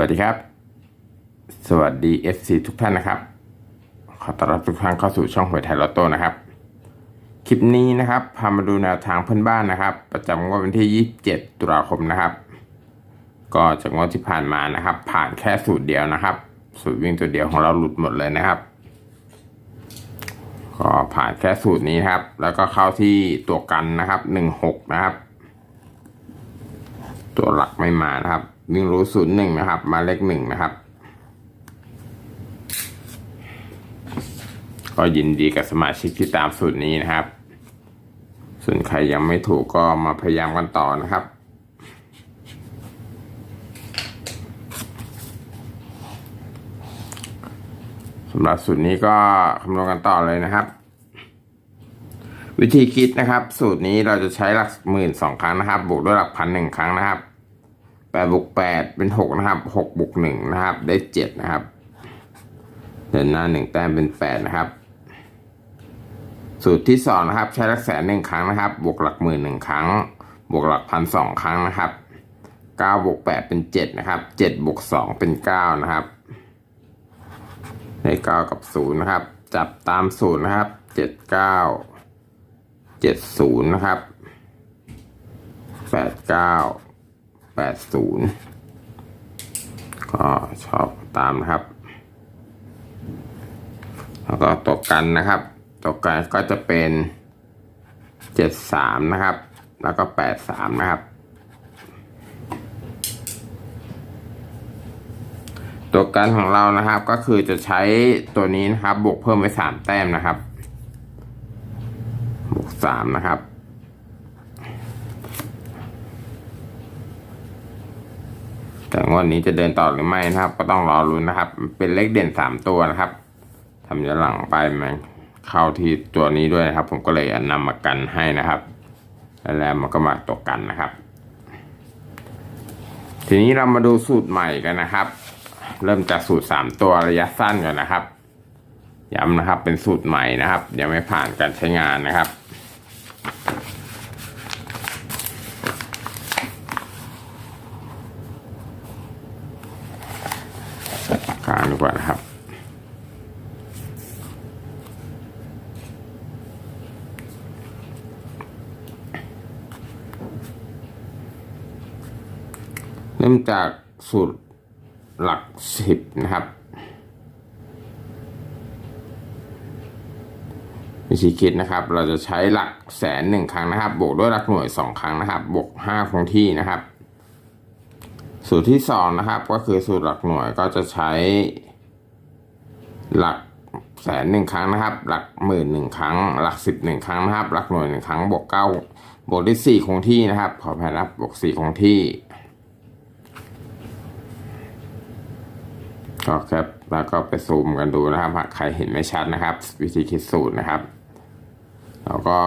วัสดีครับ สวัสดี FC ทุกท่านนะครับ ขอต้อนรับทุกท่านเข้าสู่ช่องหวยไทยลอตโต้นะครับ คลิปนี้นะครับ พามาดูแนวทางเพื่อนบ้านนะครับ ประจำงวดวันที่ 27 ตุลาคมนะครับ ก็จากงวดที่ผ่านมานะครับ ผ่านแค่สูตรเดียวนะครับ สูตรวิ่งตัวเดียวของเราหลุดหมดเลยนะครับ ก็ผ่านแค่สูตรนี้นครับ แล้วก็เข้าที่ตัวกันนะครับ 16 นะครับ ตัวหลักไม่มานะครับ วิ่งรู้ศูนย์หนึ่งนะครับ มาเลขหนึ่งนะครับ ก็ยินดีกับสมาชิกที่ตามสูตรนี้นะครับ ส่วนใครยังไม่ถูกก็มาพยายามกันต่อนะครับสำหรับสูตรนี้ก็คำนวณกันต่อเลยนะครับ วิธีคิดนะครับ สูตรนี้เราจะใช้หลักหมื่นสองครั้งนะครับ บวกด้วยหลักพันหนึ่งครั้งนะครับ แปดบวกแปดเป็นหกนะครับหกบวกหนึ่งนะครับ ได้เจ็ดนะครับ เดินหน้าหนึ่งแต้มเป็นแปดนะครับ สูตรที่สองนะครับ ใช้หลักแสนหนึ่งครั้งนะครับ บวกหลักหมื่นหนึ่งครั้ง บวกหลักพันสองครั้งนะครับเก้าบวกแปดเป็นเจ็ดนะครับเจ็ดบวกสองเป็นเก้านะครับได้เก้ากับศูนย์นะครับ จับตามสูตรนะครับเจ็ดเก้าเจ็ดศูนย์นะครับแปดเก้า แปดศูนย์ก็ชอบตามนะครับ แล้วก็ตัวกันนะครับตัวกันก็จะเป็นเจ็ดสามนะครับ แล้วก็แปดสามนะครับ ตัวกันของเรานะครับก็คือจะใช้ตัวนี้นะครับ บวกเพิ่มไปสามแต้มนะครับ บวกสามนะครับ แต่งวดนี้จะเดินต่อหรือไม่นะครับ ก็ต้องรอรุ้นนะครับ เป็นเลขเด่นสามตัวนะครับทำย้อนหลังไปมันเข้าที่ตัวนี้ด้วยนะครับ ผมก็เลยนำมากันให้นะครับ แล้วมันก็มาตกกันนะครับ ทีนี้เรามาดูสูตรใหม่กันนะครับ เริ่มจากสูตรสามตัวระยะสั้นก่อนนะครับย้ำนะครับเป็นสูตรใหม่นะครับ ยังไม่ผ่านการใช้งานนะครับ กลาง ดีกว่านะครับ เริ่มจากสูตรหลักสิบนะครับ วิธีคิดนะครับ เราจะใช้หลักแสนหนึ่งครั้งนะครับ บวกด้วยหลักหน่วยสองครั้งนะครับ บวกห้าคงที่นะครับสูตรที่สองนะครับก็คือสูตรหลักหน่วยก็จะใช้ หลักแสนหนึ่งครั้งนะครับ หลักหมื่นหนึ่งครั้ง หลักสิบหนึ่งครั้งนะครับ หลักหน่วยหนึ่งครั้งบวกเก้าบวกด้วยสี่คงที่นะครับ ขออภัยนะครับบวกสี่คงที่ก็แคปแล้วก็ไปซูมกันดูนะครับหากใครเห็นไม่ชัดนะครับ วิธีคิดสูตรนะครับ แล้วก็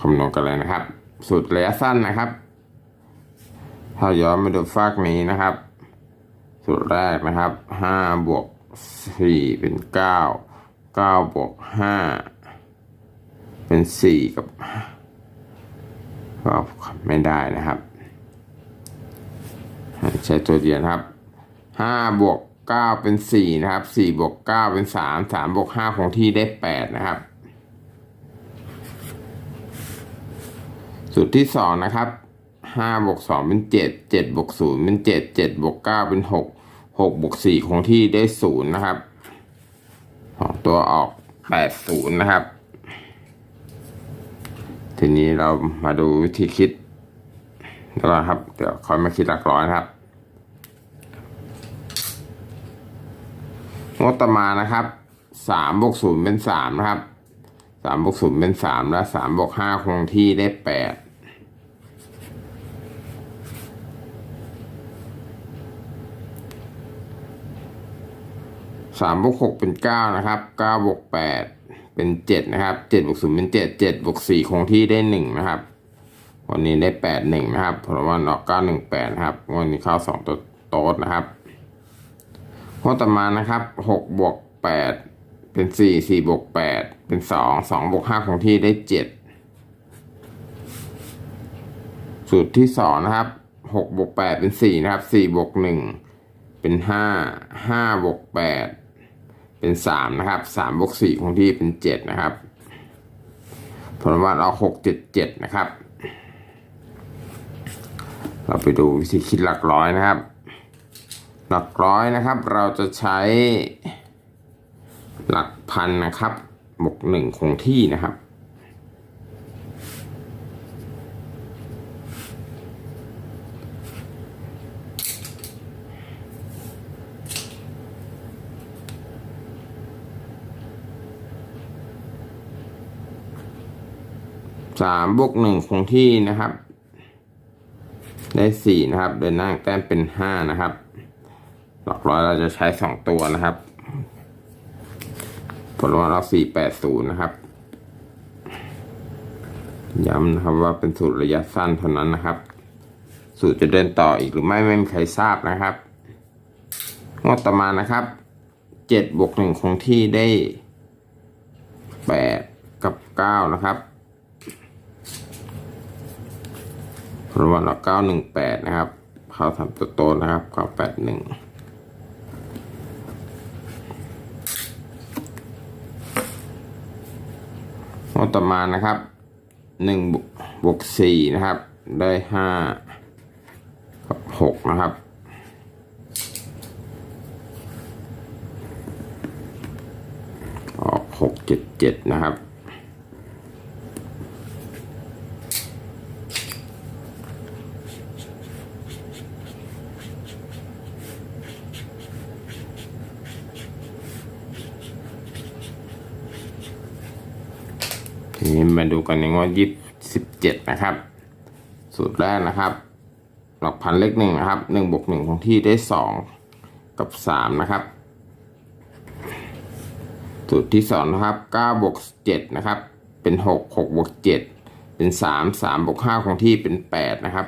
คำนวณกันเลยนะครับ สูตรระยะสั้นนะครับ ถ้าย้อนมาดูฟากนี้นะครับ สูตรแรกนะครับห้าบวก สี่เป็นเก้าเก้าบวกห้าเป็นสี่กับก็ไม่ได้นะครับใช้ตัวเดียวนะครับห้าบวกเก้าเป็นสี่นะครับสี่บวกเก้าเป็นสามสามบวกห้าคงที่ได้แปดนะครับสูตรที่สองนะครับห้าบวกสองเป็นเจ็ดเจ็ดบวกศูนย์เป็นเจ็ดเจ็ดบวกเก้าเป็นหก หกบวกสี่คงที่ได้ศูนย์นะครับสองตัวออกแปดศูนย์นะครับ ทีนี้เรามาดูวิธีคิดแล้วนะครับ เดี๋ยวคอยมาคิดหลักร้อยนะครับงบต่อมานะครับสามบวกศูนย์เป็นสามนะครับสามบวกศูนย์เป็นสามและสามบวกห้าคงที่ได้แปด สามบวกหกเป็นเก้านะครับเก้าบวกแปดเป็นเจ็ดนะครับเจ็ดบวกศูนย์เป็นเจ็ดเจ็ดบวกสี่คงที่ได้หนึ่งนะครับ วันนี้ได้แปดหนึ่งนะครับเพราะว่าออกเก้าหนึ่งแปดครับวันนี้เข้าสองตัวโต๊ดนะครับข้อต่อมานะครับหกบวกแปดเป็นสี่สี่บวกแปดเป็นสองสองบวกห้าคงที่ได้เจ็ดสูตรที่สองนะครับหกบวกแปดเป็นสี่นะครับสี่บวกหนึ่งเป็นห้าห้าบวกแปด เป็นสามนะครับสามบวกสี่คงที่เป็นเจ็ดนะครับ ผลวัดเอาหกเจ็ดเจ็ดนะครับ เราไปดูวิธีคิดหลักร้อยนะครับ หลักร้อยนะครับ เราจะใช้หลักพันนะครับบวกหนึ่งคงที่นะครับ สามบวกหนึ่งคงที่นะครับ ได้สี่นะครับ เดินหน้าแต้มเป็นห้านะครับ หลักร้อยเราจะใช้สองตัวนะครับ ผลว่าเราสี่แปดศูนย์นะครับ ย้ำนะครับว่าเป็นสูตรระยะสั้นเท่านั้นนะครับ สูตรจะเดินต่ออีกหรือไม่ไม่มีใครทราบนะครับงวดต่อมานะครับเจ็ดบวกหนึ่งคงที่ได้แปดกับเก้านะครับ รางวัลละเก้าหนึ่งแปดนะครับเขาทำตัวโตนะครับเก้าแปดหนึ่งงวดต่อมานะครับหนึ่งบวกสี่นะครับ ได้ห้ากับหกนะครับออกหกเจ็ดเจ็ดนะครับ ทีนี้มาดูกันในงวดยี่สิบเจ็ดนะครับ สูตรแรกนะครับ หลักพันเลขหนึ่งนะครับหนึ่งบวกหนึ่งของที่ได้สองกับสามนะครับ สูตรที่สองนะครับเก้าบวกเจ็ดนะครับ เป็นหกหกบวกเจ็ดเป็นสามสามบวกห้าของที่เป็นแปดนะครับ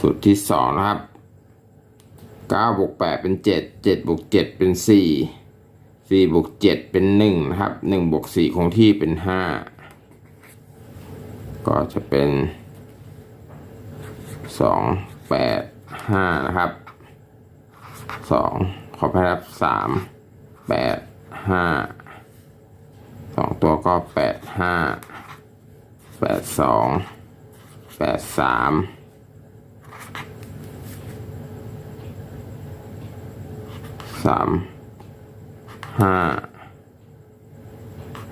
สูตรที่สองนะครับเก้าบวกแปดเป็นเจ็ดเจ็ดบวกเจ็ดเป็นสี่ สี่บวกเจ็ดเป็นหนึ่งนะครับหนึ่งบวกสี่คงที่เป็นห้าก็จะเป็นสองแปดห้านะครับสองขอไปรับสามแปดห้าสองตัวก็แปดห้าแปดสองแปดสามสาม ห้า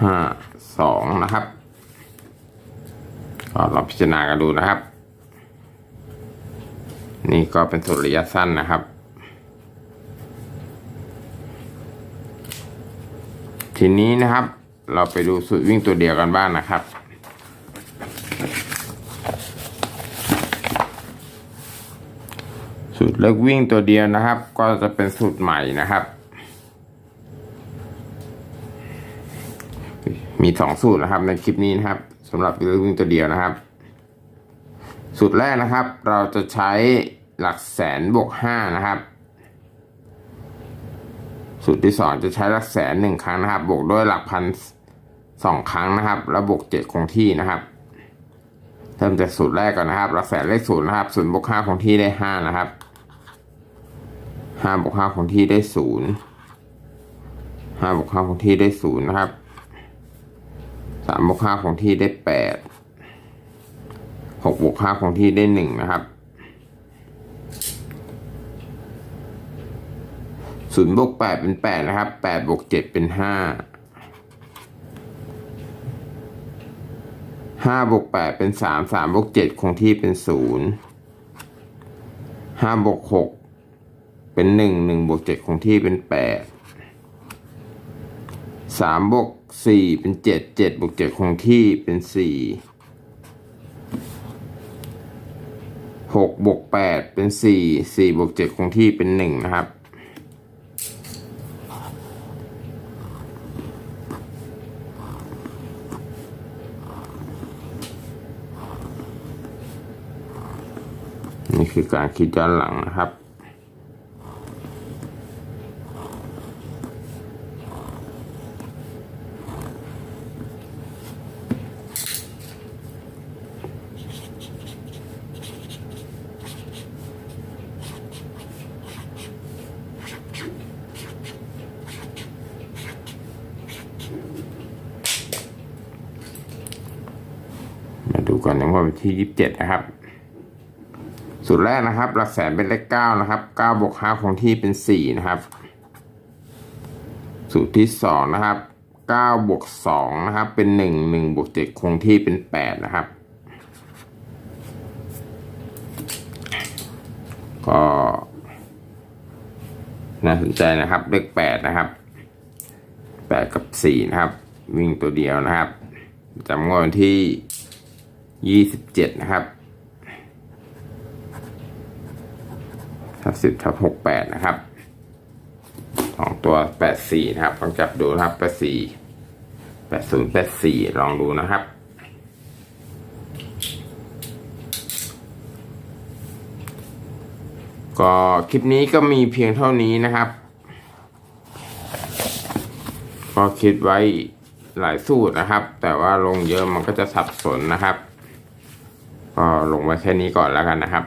ห้าสองนะครับก็เราพิจารณากันดูนะครับ นี่ก็เป็นสูตรระยะสั้นนะครับ ทีนี้นะครับ เราไปดูสูตรวิ่งตัวเดียวกันบ้างนะครับสูตรเลิกวิ่งตัวเดียวนะครับ ก็จะเป็นสูตรใหม่นะครับ มีสองสูตรนะครับในคลิปนี้นะครับสำหรับเลิกวิ่งตัวเดียวนะครับ สูตรแรกนะครับ เราจะใช้หลักแสนบวกห้านะครับ สูตรที่สองจะใช้หลักแสนหนึ่งครั้งนะครับ บวกด้วยหลักพันสองครั้งนะครับ แล้วบวกเจ็ดคงที่นะครับเริ่มจากสูตรแรกก่อนนะครับ หลักแสนเลขศูนย์นะครับศูนย์บวกห้าคงที่ได้ห้านะครับห้าบวกห้าคงที่ได้ศูนย์ห้าบวกห้าคงที่ได้ศูนย์นะครับ สามบวกห้าคงที่ได้แปดหกบวกห้าคงที่ได้หนึ่งนะครับศูนย์บวกแปดเป็นแปดนะครับแปดบวกเจ็ดเป็นห้าห้าบวกแปดเป็นสามสามบวกเจ็ดคงที่เป็นศูนย์ห้าบวกหกเป็นหนึ่งหนึ่งบวกเจ็ดคงที่เป็นแปดสามบวก สี่เป็นเจ็ดเจ็ดบวกเจ็ดคงที่เป็นสี่หกบวกแปดเป็นสี่สี่บวกเจ็ดคงที่เป็นหนึ่งนะครับนี่คือการคิดย้อนหลังนะครับ ก่อนในวันที่ยี่สิบเจ็ดนะครับ สูตรแรกนะครับหลักแสนเป็นเลขเก้านะครับเก้าบวกห้าคงที่เป็นสี่นะครับ สูตรที่สองนะครับเก้าบวกสองนะครับ เป็นหนึ่งหนึ่งบวกเจ็ดคงที่เป็นแปดนะครับ ก็น่าสนใจนะครับ เลขแปดนะครับแปดกับสี่นะครับ วิ่งตัวเดียวนะครับจำงวดวันที่ ยี่สิบเจ็ดนะครับทับสิบทับหกแปดนะครับสองตัวแปดสี่นะครับลองจับดูนะครับแปดสี่แปดศูนย์แปดสี่ลองดูนะครับก็คลิปนี้ก็มีเพียงเท่านี้นะครับ ก็คิดไว้หลายสูตรนะครับ แต่ว่าลงเยอะมันก็จะสับสนนะครับ ก็ลงไว้แค่นี้ก่อนแล้วกันนะครับ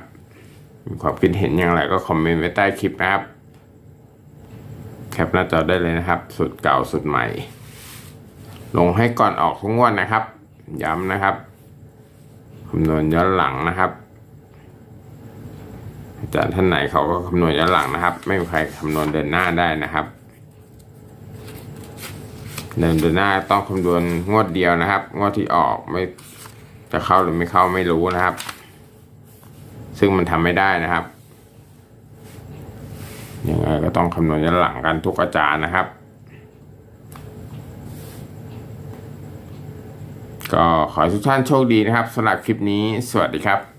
มีความคิดเห็นอย่างไรก็คอมเมนต์ไว้ใต้คลิปนะครับ แคปหน้าจอได้เลยนะครับ สุดเก่าสุดใหม่ ลงให้ก่อนออกทุกงวดนะครับ ย้ำนะครับคำนวณย้อนหลังนะครับอาจารย์ท่านไหนเขาก็คำนวณย้อนหลังนะครับ ไม่มีใครคำนวณเดินหน้าได้นะครับเดินเดินหน้าต้องคำนวณงวดเดียวนะครับ งวดที่ออกไม่ จะเข้าหรือไม่เข้าไม่รู้นะครับ ซึ่งมันทำไม่ได้นะครับยังไงก็ต้องคำนวณย้อนหลังกันทุกอาจารย์นะครับ ก็ขอให้ทุกท่านโชคดีนะครับสำหรับคลิปนี้สวัสดีครับ